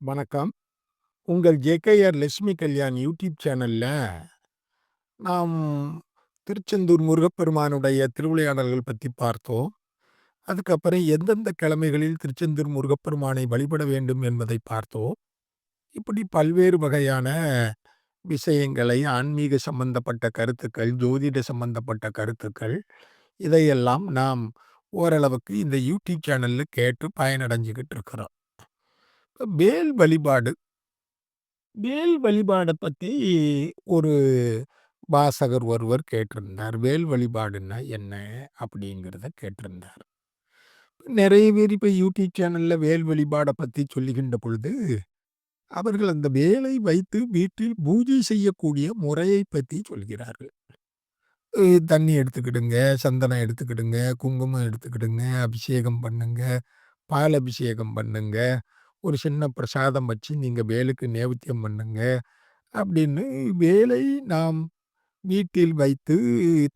வணக்கம். உங்கள் JKR Lakshmi Kalyan YouTube சேனல்ல நாம் திருச்செந்தூர் முருகப்பெருமானுடைய திருவிளையாடல்கள் பத்தி பார்த்தோம். அதுக்கப்புறம் எந்தெந்த கிழமைகளில் திருச்செந்தூர் முருகப்பெருமானை வழிபட வேண்டும் என்பதை பார்த்தோம். இப்படி பல்வேறு வகையான விஷயங்களை ஆன்மீக சம்பந்தப்பட்ட கருத்துக்கள், ஜோதிட சம்பந்தப்பட்ட கருத்துக்கள், இதையெல்லாம் நாம் ஓரளவுக்கு இந்த யூடியூப் சேனல்ல கேட்டு பயனடைஞ்சுகிட்டு இருக்கிறோம். இப்ப வேல் வழிபாடு. வேல் வழிபாடை பற்றி ஒரு வாசகர் ஒருவர் கேட்டிருந்தார். வேல் வழிபாடுன்னா என்ன? அப்படிங்கிறத கேட்டிருந்தார். நிறைய பேர் இப்போ யூடியூப் சேனலில் வேல் வழிபாடை பற்றி சொல்லுகின்ற பொழுது, அவர்கள் அந்த வேலை வைத்து வீட்டில் பூஜை செய்யக்கூடிய முறையை பற்றி சொல்கிறார்கள். தண்ணி எடுத்துக்கிடுங்க, சந்தனம் எடுத்துக்கிடுங்க, குங்குமம் எடுத்துக்கிடுங்க, அபிஷேகம் பண்ணுங்க, பால் அபிஷேகம் பண்ணுங்க, ஒரு சின்ன பிரசாதம் வச்சு நீங்க வேலுக்கு நேவேத்தியம் பண்ணுங்க, அப்படின்னு வேலை நாம் வீட்டில் வைத்து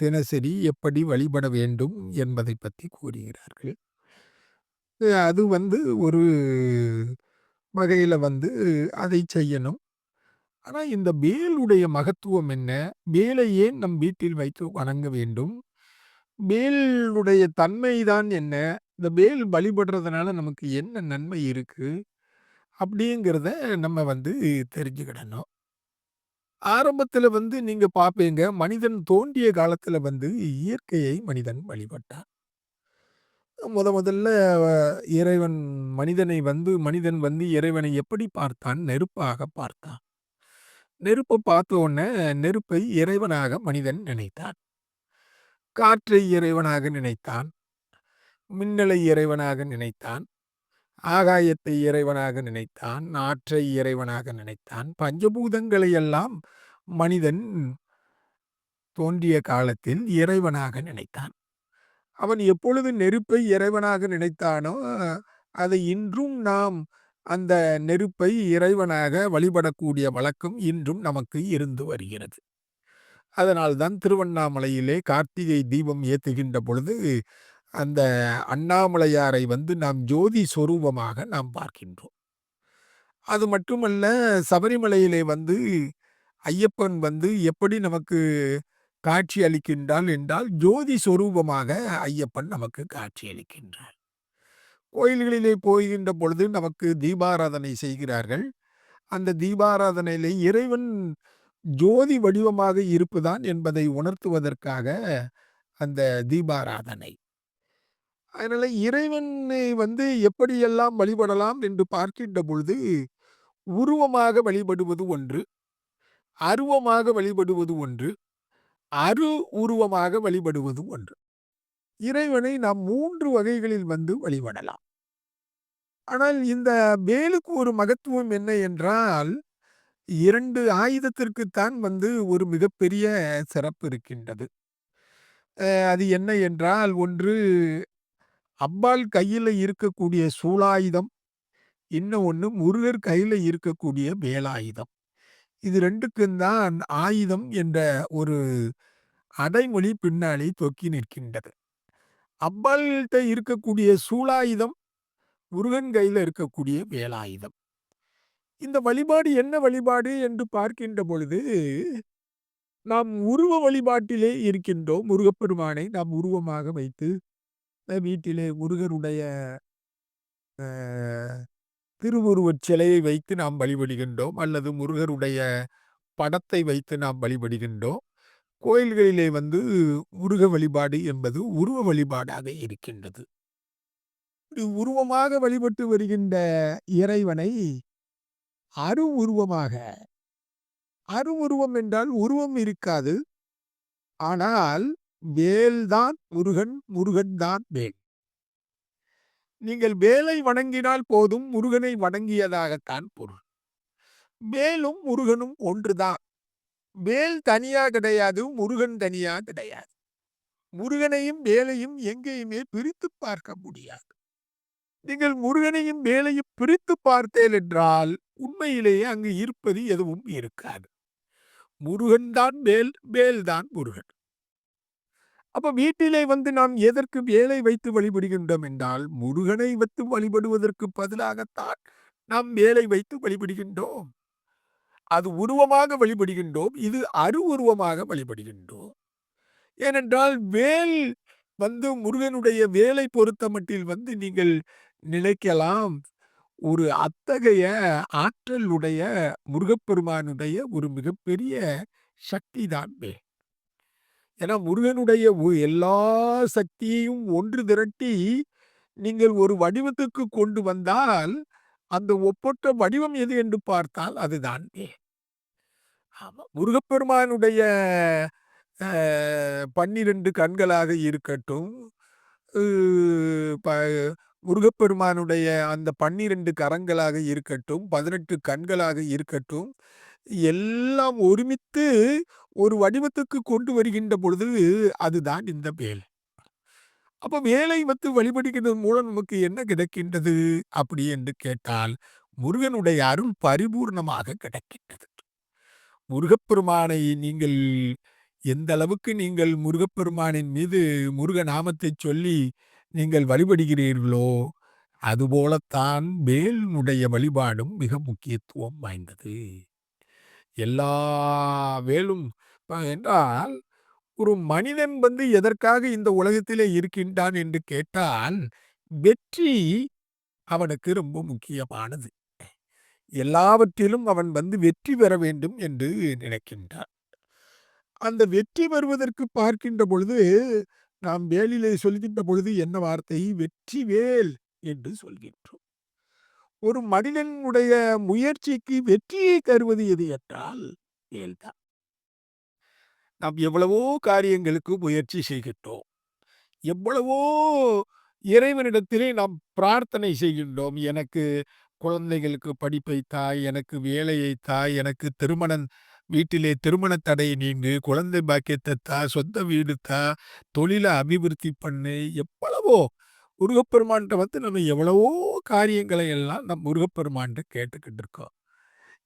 தினசரி எப்படி வழிபட வேண்டும் என்பதை பற்றி கூறுகிறார்கள். அது வந்து ஒரு வகையில் வந்து அதை செய்யணும். ஆனால் இந்த வேலுடைய மகத்துவம் என்ன? வேலை ஏன் நம் வீட்டில் வைத்து வணங்க வேண்டும்? வேலுடைய தன்மை தான் என்ன? இந்த வேல் வழிபடுறதுனால நமக்கு என்ன நன்மை இருக்குது அப்படிங்கிறத நம்ம வந்து தெரிஞ்சுக்கிடணும். ஆரம்பத்தில வந்து நீங்க பார்ப்பீங்க, மனிதன் தோன்றிய காலத்தில வந்து இயற்கையை மனிதன் வழிபட்டான். மொத முதல்ல இறைவன் மனிதனை வந்து மனிதன் வந்து இறைவனை எப்படி பார்த்தான்? நெருப்பாக பார்த்தான். நெருப்ப பார்த்த உடனே நெருப்பை இறைவனாக மனிதன் நினைத்தான். காற்றை இறைவனாக நினைத்தான். மின்னலை இறைவனாக நினைத்தான். ஆகாயத்தை இறைவனாக நினைத்தான். ஆற்றை இறைவனாக நினைத்தான். பஞ்சபூதங்களை எல்லாம் மனிதன் தோன்றிய காலத்தில் இறைவனாக நினைத்தான். அவன் எப்பொழுது நெருப்பை இறைவனாக நினைத்தானோ, அதை இன்றும் நாம் அந்த நெருப்பை இறைவனாக வழிபடக்கூடிய வழக்கம் இன்றும் நமக்கு இருந்து வருகிறது. அதனால் தான் திருவண்ணாமலையிலே கார்த்திகை தீபம் ஏத்துகின்ற பொழுது, அந்த அண்ணாமலையாரை வந்து நாம் ஜோதி சொரூபமாக நாம் பார்க்கின்றோம். அது மட்டுமல்ல, சபரிமலையிலே வந்து ஐயப்பன் வந்து எப்படி நமக்கு காட்சி அளிக்கின்றான் என்றால், ஜோதி சொரூபமாக ஐயப்பன் நமக்கு காட்சி அளிக்கின்றார். கோயில்களிலே போகின்ற பொழுது நமக்கு தீபாராதனை செய்கிறார்கள். அந்த தீபாராதனையிலே இறைவன் ஜோதி வடிவமாக இருப்புதான் என்பதை உணர்த்துவதற்காக அந்த தீபாராதனை. அதனால இறைவனை வந்து எப்படியெல்லாம் வழிபடலாம் என்று பார்க்கின்ற பொழுது, உருவமாக வழிபடுவது ஒன்று. அருவமாக வழிபடுவது ஒன்று. அரு உருவமாக வழிபடுவது ஒன்று. இறைவனை நாம் மூன்று வகைகளில் வந்து வழிபடலாம். ஆனால் இந்த வேலுக்கு ஒரு மகத்துவம் என்ன என்றால், இரண்டு ஆயுதத்திற்குத்தான் வந்து ஒரு மிகப்பெரிய சிறப்பு இருக்கின்றது. அது என்ன என்றால், ஒன்று அம்பாள் கையில் இருக்கக்கூடிய சூலாயுதம். இன்னும் ஒன்று முருகர் கையில் இருக்கக்கூடிய வேலாயுதம். இது ரெண்டுக்கும் தான் ஆயுதம் என்ற ஒரு அடைமொழி பின்னாலே தொக்கி நிற்கின்றது. அம்பாள்கிட்ட இருக்கக்கூடிய சூலாயுதம், முருகன் கையில் இருக்கக்கூடிய வேலாயுதம். இந்த வழிபாடு என்ன வழிபாடு என்று பார்க்கின்ற பொழுது, நாம் உருவ வழிபாட்டிலே இருக்கின்றோம். முருகப்பெருமானை நாம் உருவமாக வைத்து, வீட்டிலே முருகருடைய திருவுருவச் சிலையை வைத்து நாம் வழிபடுகின்றோம். அல்லது முருகருடைய படத்தை வைத்து நாம் வழிபடுகின்றோம். கோயில்களிலே வந்து முருக வழிபாடு என்பது உருவ வழிபாடாக இருக்கின்றது. இப்படி உருவமாக வழிபட்டு வருகின்ற இறைவனை, அரு உருவமாக அரு உருவம் என்றால் உருவம் இருக்காது. ஆனால் வேல்தான் முருகன், முருகன் தான் வேல். நீங்கள் வேலை வணங்கினால் போதும், முருகனை வணங்கியதாகத்தான் பொருள். வேலும் முருகனும் ஒன்றுதான். வேல் தனியா கிடையாது. முருகன் தனியா கிடையாது. முருகனையும், வேலையும் எங்கேயுமே பிரித்துப் பார்க்க முடியாது. நீங்கள் முருகனையும், வேலையும் பிரித்துப் பார்த்தேன் என்றால், உண்மையிலேயே அங்கு இருப்பது எதுவும் இருக்காது. முருகன் தான் வேல், வேல்தான் முருகன். அப்ப வீட்டிலே வந்து நாம் எதற்கு வேலை வைத்து வழிபடுகின்றோம் என்றால், முருகனை வைத்து வழிபடுவதற்கு பதிலாகத்தான் நாம் வேலை வைத்து வழிபடுகின்றோம். அது உருவமாக வழிபடுகின்றோம் இது அரு உருவமாக வழிபடுகின்றோம். ஏனென்றால் வேல் வந்து முருகனுடைய வேலை பொறுத்த மட்டில் வந்து நீங்கள் நினைக்கலாம் ஒரு அத்தகைய ஆற்றலுடைய முருகப்பெருமானுடைய ஒரு மிகப்பெரிய சக்தி தான் வேல் ஏன்னா முருகனுடைய ஒ- எல்லா சக்தியையும் ஒன்று திரட்டி நீங்கள் ஒரு வடிவத்துக்கு கொண்டு வந்தால் அந்த ஒப்பற்ற வடிவம் எது என்று பார்த்தால் அதுதான் வேல் ஆமா முருகப்பெருமானுடைய அஹ், பன்னிரண்டு கண்களாக இருக்கட்டும் அஹ், ப- முருகப்பெருமானுடைய அந்த பன்னிரண்டு கரங்களாக இருக்கட்டும் பதினெட்டு கண்களாக இருக்கட்டும் எல்லாம் ஒருமித்து ஒரு வடிவத்துக்கு கொண்டு வருகின்ற பொழுது அதுதான் இந்த வேலை. அப்போ வேலை வந்து வழிபடுகிறது மூலம் நமக்கு என்ன கிடைக்கின்றது அப்படி என்று கேட்டால் முருகனுடைய அருள் பரிபூர்ணமாக கிடைக்கின்றது. முருகப்பெருமானை நீங்கள் எந்த அளவுக்கு நீங்கள் முருகப்பெருமானின் மீது முருக நாமத்தை சொல்லி நீங்கள் வழிபடுகிறீர்களோ அதுபோலத்தான் வேலினுடைய வழிபாடும் மிக முக்கியத்துவம் வாய்ந்தது. எல்லா வேலும் என்றால் ஒரு மனிதன் வந்து எதற்காக இந்த உலகத்திலே இருக்கின்றான் என்று கேட்டால் வெற்றி அவனுக்கு ரொம்ப முக்கியமானது. எல்லாவற்றிலும் அவன் வந்து வெற்றி பெற வேண்டும் என்று நினைக்கின்றான். அந்த வெற்றி பெறுவதற்கு பார்க்கின்ற பொழுது நாம் வேலிலே சொல்கின்ற பொழுது என்ன வார்த்தை? வெற்றி வேல் என்று சொல்கின்றோம். ஒரு மனிதனுடைய முயற்சிக்கு வெற்றியை தருவது எது என்றால் வேல்தான் நாம் எவ்வளவோ காரியங்களுக்கு முயற்சி செய்கின்றோம். எவ்வளவோ இறைவனிடத்திலே நாம் பிரார்த்தனை செய்கின்றோம். எனக்கு குழந்தைகளுக்கு படிப்பை தாய் எனக்கு வேலையை தாய் எனக்கு திருமணம் வீட்டிலே திருமண தடை நீங்கு குழந்தை பாக்கியத்தை தா சொந்த வீடு தா தொழிலை அபிவிருத்தி பண்ணு எவ்வளவோ முருகப்பெருமான்கிட்ட வந்து நம்ம எவ்வளவோ காரியங்களை எல்லாம் நம் முருகப்பெருமான்கிட்ட கேட்டுக்கிட்டு இருக்கோம்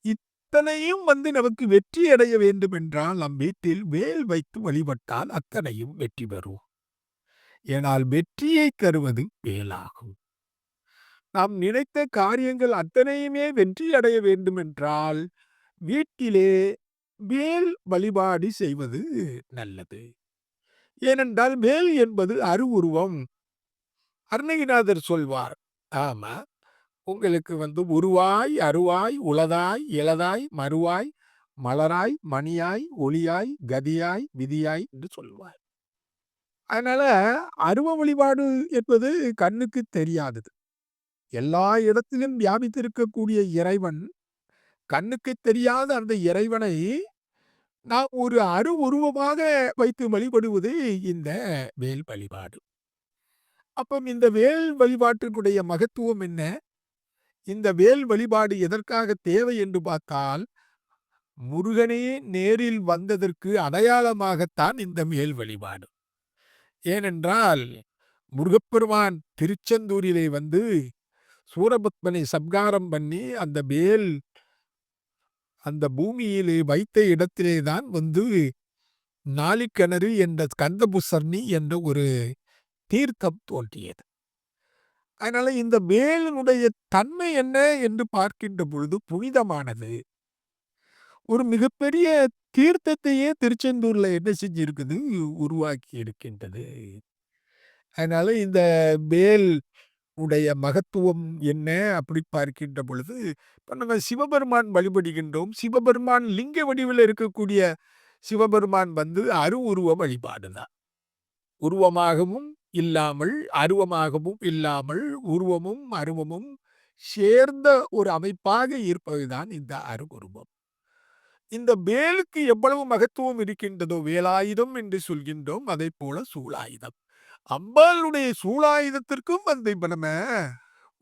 இத்தனையும் வந்து நமக்கு வெற்றி அடைய வேண்டும் என்றால் நம் வீட்டில் வேல் வைத்து வழிபட்டால் அத்தனையும் வெற்றி பெறும் ஏனால் வெற்றியை தருவது வேலாகும். நாம் நினைத்த காரியங்கள் அத்தனையுமே வெற்றி அடைய வேண்டும் என்றால் வீட்டிலே வேல் வழிபாடு செய்வது நல்லது. ஏனென்றால் வேல் என்பது அருவுருவம். அருணகிநாதர் சொல்வார். ஆமா உங்களுக்கு வந்து உருவாய் அருவாய் உளதாய் இளதாய் மறுவாய் மலராய் மணியாய் ஒளியாய் கதியாய் விதியாய் என்று சொல்வார். அதனால அருவ வழிபாடு என்பது கண்ணுக்கு தெரியாதது. எல்லா இடத்திலும் வியாபித்திருக்கக்கூடிய இறைவன் கண்ணுக்கு தெரியாத அந்த இறைவனை நாம் ஒரு அரு உருவமாக வைத்து வழிபடுவது இந்த வேல் வழிபாடு. அப்போ இந்த வேல் வழிபாட்டினுடைய மகத்துவம் என்ன? இந்த வேல் வழிபாடு எதற்காக தேவை என்று பார்த்தால் முருகனே நேரில் வந்ததற்கு அடையாளமாகத்தான் இந்த வேல் வழிபாடு. ஏனென்றால் முருகப்பெருமான் திருச்செந்தூரிலே வந்து சூரபத்மனை சப்காரம் பண்ணி அந்த வேல் அந்த பூமியிலே வைத்த இடத்திலே தான் வந்து நாளிக்கணறு என்ற கந்தபுசர்ணி என்ற ஒரு தீர்த்தம் தோன்றியது. அதனால இந்த வேலினுடைய தன்மை என்ன என்று பார்க்கின்ற பொழுது புனிதமானது. ஒரு மிகப்பெரிய தீர்த்தத்தையே திருச்செந்தூர்ல என்ன செஞ்சிருக்குது? உருவாக்கி இருக்கின்றது அதனால இந்த வேல் உடைய மகத்துவம் என்ன அப்படி பார்க்கின்ற பொழுது இப்போ நம்ம சிவபெருமான் வழிபடுகின்றோம். சிவபெருமான் லிங்க வடிவில் இருக்கக்கூடிய சிவபெருமான் வந்து அரு உருவ வழிபாடு தான் உருவமாகவும் இல்லாமல் அருவமாகவும் இல்லாமல் உருவமும் அருவமும் சேர்ந்த ஒரு அமைப்பாக இருப்பதுதான் இந்த அருவுருவம். இந்த வேலுக்கு எவ்வளவு மகத்துவம் இருக்கின்றதோ வேலாயுதம் என்று சொல்கின்றோம் அதை போல சூலாயுதம். அம்பாளுடைய சூலாயுதத்திற்கும் வந்து இப்ப நம்ம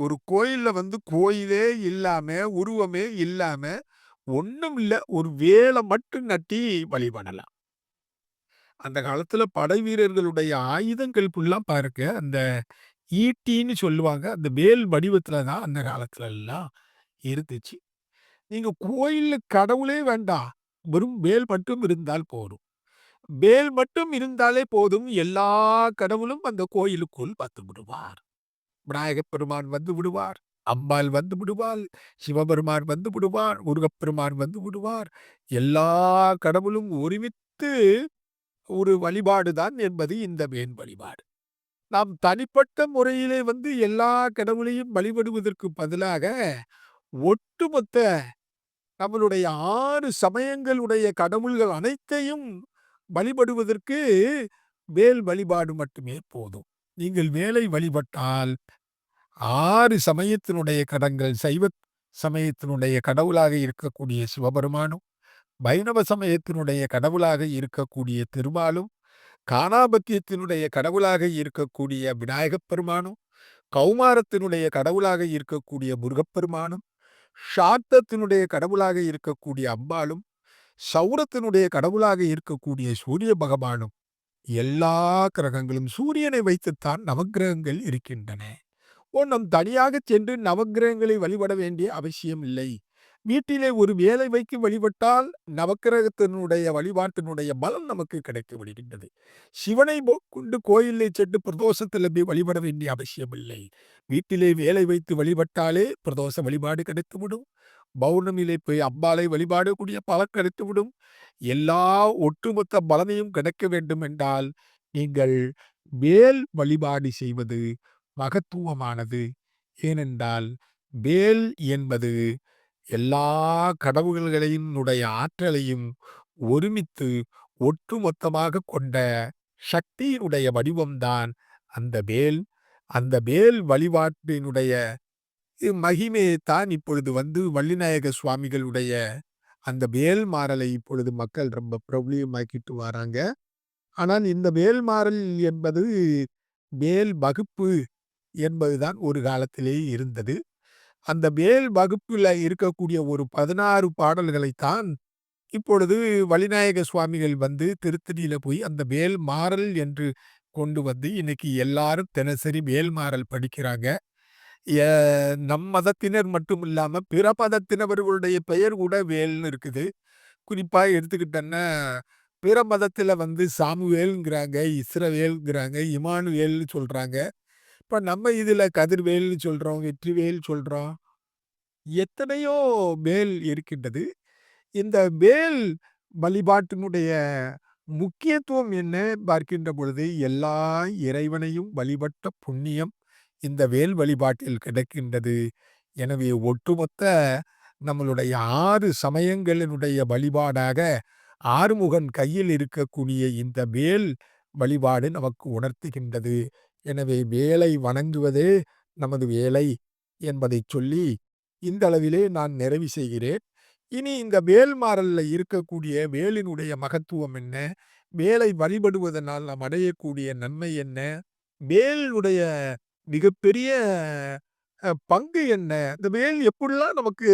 ஒரு கோயில்ல வந்து கோயிலே இல்லாம உருவமே இல்லாம ஒன்றும் இல்லை ஒரு வேலை மட்டும் நட்டி வழிபடலாம். அந்த காலத்துல படை வீரர்களுடைய ஆயுதங்கள் ஃபுல்லா பாருங்க. அந்த ஈட்டின்னு சொல்லுவாங்க. அந்த வேல் வடிவத்துல தான் அந்த காலத்துல எல்லாம் இருந்துச்சு. நீங்க கோயில்ல கடவுளே வேண்டாம். வெறும் வேல் மட்டும் இருந்தால் போதும். வேல் மட்டும் இருந்தாலே போதும். எல்லா கடவுளும் அந்த கோயிலுக்குள் வந்து விடுவார். விநாயகப் பெருமான் வந்து விடுவார். அம்பாள் வந்து விடுவாள். சிவபெருமான் வந்து விடுவார். முருகப்பெருமான் வந்து விடுவார். எல்லா கடவுளும் ஒருமித்து ஒரு வழிபாடு தான் என்பது இந்த மேன் வழிபாடு. நாம் தனிப்பட்ட முறையிலே வந்து எல்லா கடவுளையும் வழிபடுவதற்கு பதிலாக, ஒட்டுமொத்த நம்மளுடைய ஆறு சமயங்களுடைய கடவுள்கள் அனைத்தையும் வழிபடுவதற்கு வேல் வழிபாடு மட்டுமே போதும். நீங்கள் வேலை வழிபட்டால் ஆறு சமயத்தினுடைய கடங்கள் சைவ சமயத்தினுடைய கடவுளாக இருக்கக்கூடிய சிவபெருமானும், வைணவ சமயத்தினுடைய கடவுளாக இருக்கக்கூடிய திருமாலும், கானாபத்தியத்தினுடைய கடவுளாக இருக்கக்கூடிய விநாயகப் பெருமானும், கௌமாரத்தினுடைய கடவுளாக இருக்கக்கூடிய முருகப்பெருமானும், சாத்தத்தினுடைய கடவுளாக இருக்கக்கூடிய அம்பாளும், சௌரத்தினுடைய கடவுளாக இருக்கக்கூடிய சூரிய பகவானும், எல்லா கிரகங்களும் சூரியனை வைத்துத்தான் நவக்கிரகங்கள் இருக்கின்றன. ஒன்றும் தனியாக தனியாகச் சென்று நவக்கிரகங்களை வழிபட வேண்டிய அவசியம் இல்லை. வீட்டிலே ஒரு வேலை வைக்க வழிபட்டால் நவக்கிரகத்தினுடைய வழிபாட்டினுடைய பலன் நமக்கு கிடைத்து விடுகின்றது. சிவனை கொண்டு கோயிலே சென்று பிரதோஷத்தில் போய் வழிபட வேண்டிய அவசியமில்லை வீட்டிலே வேலை வைத்து வழிபட்டாலே பிரதோஷ வழிபாடு கிடைத்துவிடும். பௌர்ணமியிலே போய் அம்பாளை வழிபாடக்கூடிய பலம் கிடைத்துவிடும். எல்லா ஒட்டுமொத்த பலனையும் கிடைக்க வேண்டும் என்றால், நீங்கள் வேல் வழிபாடு செய்வது மகத்துவமானது. ஏனென்றால், வேல் என்பது எல்லா கடவுள்களினுடைய ஆற்றலையும் ஒருமித்து ஒட்டுமொத்தமாக கொண்ட சக்தியினுடைய வடிவம்தான் அந்த வேல். அந்த வேல் வழிபாட்டினுடைய மகிமையைத்தான் இப்பொழுது வந்து வள்ளிநாயக சுவாமிகளுடைய அந்த வேல் மாறலை இப்பொழுது மக்கள் ரொம்ப பிரபலியமாக்கிட்டு வராங்க. ஆனால் இந்த வேல் மாறல் என்பது வேல் வகுப்பு என்பதுதான் ஒரு காலத்திலே இருந்தது. அந்த வேல் வகுப்பில் இருக்கக்கூடிய ஒரு 16 பாடல்களைத்தான் இப்பொழுது வழிநாயக சுவாமிகள் வந்து திருத்தணியில போய் அந்த வேல் மாறல் என்று கொண்டு வந்து இன்னைக்கு எல்லாரும் தினசரி மேல் மாறல் படிக்கிறாங்க. நம் மதத்தினர் மட்டும் இல்லாமல் பிற மதத்தினவர்களுடைய பெயர் கூட வேல்னு இருக்குது. குறிப்பாக எடுத்துக்கிட்டோன்னா, பிற மதத்தில் வந்து சாமுவேலுங்கிறாங்க இஸ்ரவேலுங்கிறாங்க இமானுவேல்னு சொல்கிறாங்க இப்போ நம்ம இதில் கதிர்வேல்னு சொல்கிறோம் வெற்றிவேல் சொல்கிறோம் எத்தனையோ வேல் இருக்கின்றது. இந்த வேல் வழிபாட்டினுடைய முக்கியத்துவம் என்ன பார்க்கின்ற பொழுது, எல்லா இறைவனையும் வழிபட்ட புண்ணியம் இந்த வேல் வழிபாட்டில் கிடைக்கின்றது. எனவே ஒட்டுமொத்த நம்மளுடைய ஆறு சமயங்களினுடைய வழிபாடாக ஆறுமுகன் கையில் இருக்கக்கூடிய இந்த வேல் வழிபாடு நமக்கு உணர்த்துகின்றது. எனவே வேலை வணங்குவதே நமது வேலை என்பதைச் சொல்லி, இந்த அளவிலே நான் நிறைவு செய்கிறேன். இனி இந்த வேல்மாறலில் இருக்கக்கூடிய வேலினுடைய மகத்துவம் என்ன? வேலை வழிபடுவதனால் நாம் அடையக்கூடிய நன்மை என்ன? வேலுடைய மிகப்பெரிய பங்கு என்ன? இந்த வேல் எப்படிலாம் நமக்கு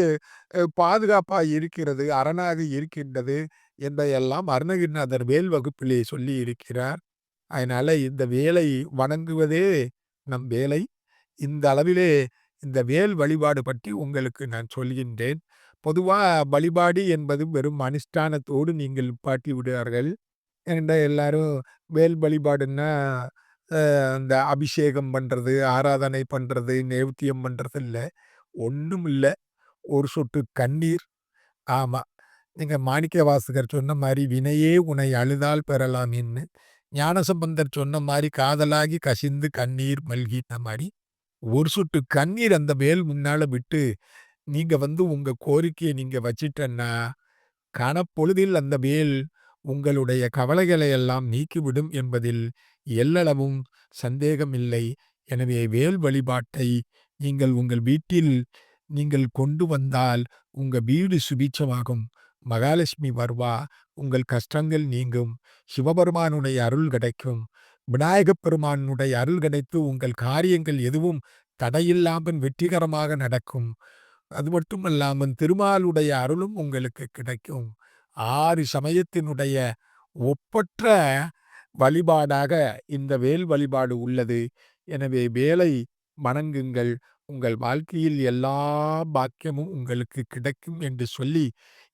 பாதுகாப்பாக இருக்கிறது, அரணாக இருக்கின்றது என்பதையெல்லாம் அருணகிரிநாதர் வேல் வகுப்பிலே சொல்லி இருக்கிறார். அதனால் இந்த வேலை வணங்குவதே நம் வேலை. இந்த அளவிலே இந்த வேல் வழிபாடு பற்றி உங்களுக்கு நான் சொல்கின்றேன். பொதுவாக வழிபாடு என்பது வெறும் அனுஷ்டானத்தோடு நீங்கள் நிப்பாட்டி விடுவார்கள். ஏனென்றால் எல்லாரும் வேல் வழிபாடுன்னா, இந்த அபிஷேகம் பண்ணுறது ஆராதனை பண்ணுறது நேவத்தியம் பண்ணுறது இல்லை ஒன்றும் இல்லை ஒரு சொட்டு கண்ணீர். ஆமாம் நீங்கள் மாணிக்க மாணிக்கவாசகர் சொன்ன மாதிரி "வினையே உனை அழுதால் பெறலாம்ன்னு." ஞானசம்பந்தர் சொன்ன மாதிரி "காதலாகி கசிந்து கண்ணீர் மல்கின" மாதிரி ஒரு சுட்டு கண்ணீர் அந்த வேல் முன்னால விட்டு, நீங்க வந்து உங்க கோரிக்கையை நீங்க வச்சிட்டன்னா, கனப்பொழுதில் அந்த வேல் உங்களுடைய கவலைகளை எல்லாம் நீக்கிவிடும் என்பதில் எல்லளவும் சந்தேகமில்லை. எனவே வேல் வழிபாட்டை நீங்கள் உங்கள் வீட்டில் நீங்கள் கொண்டு வந்தால், உங்க வீடு சுபீட்சமாகும். மகாலட்சுமி வருவா. உங்கள் கஷ்டங்கள் நீங்கும். சிவபெருமானுடைய அருள் கிடைக்கும். விநாயகப் பெருமானுடைய அருள் கிடைத்து உங்கள் காரியங்கள் எதுவும் தடையில்லாமல் வெற்றிகரமாக நடக்கும். அது மட்டுமல்லாமல் திருமாலுடைய அருளும் உங்களுக்கு கிடைக்கும். ஆறு சமயத்தினுடைய ஒப்பற்ற வழிபாடாக இந்த வேல் வழிபாடு உள்ளது. எனவே வேலை வணங்குங்கள். உங்கள் வாழ்க்கையில் எல்லா பாக்கியமும் உங்களுக்கு கிடைக்கும் என்று சொல்லி,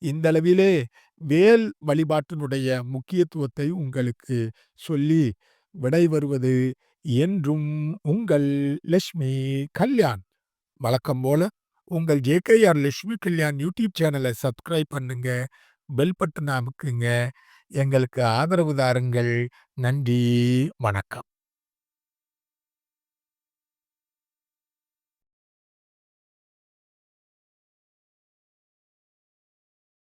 இந்த அளவிலே வேல் வழிபாட்டினுடைய முக்கியத்துவத்தை உங்களுக்கு சொல்லி விடை வருவது என்றும் உங்கள் லட்சுமி கல்யாண். வழக்கம் போல உங்கள் ஜேகேஆர் லட்சுமி கல்யாண் யூடியூப் சேனலை சப்ஸ்கிரைப் பண்ணுங்க பெல் பட்டன் அமுக்குங்க. எங்களுக்கு ஆதரவு தாருங்கள். நன்றி வணக்கம்.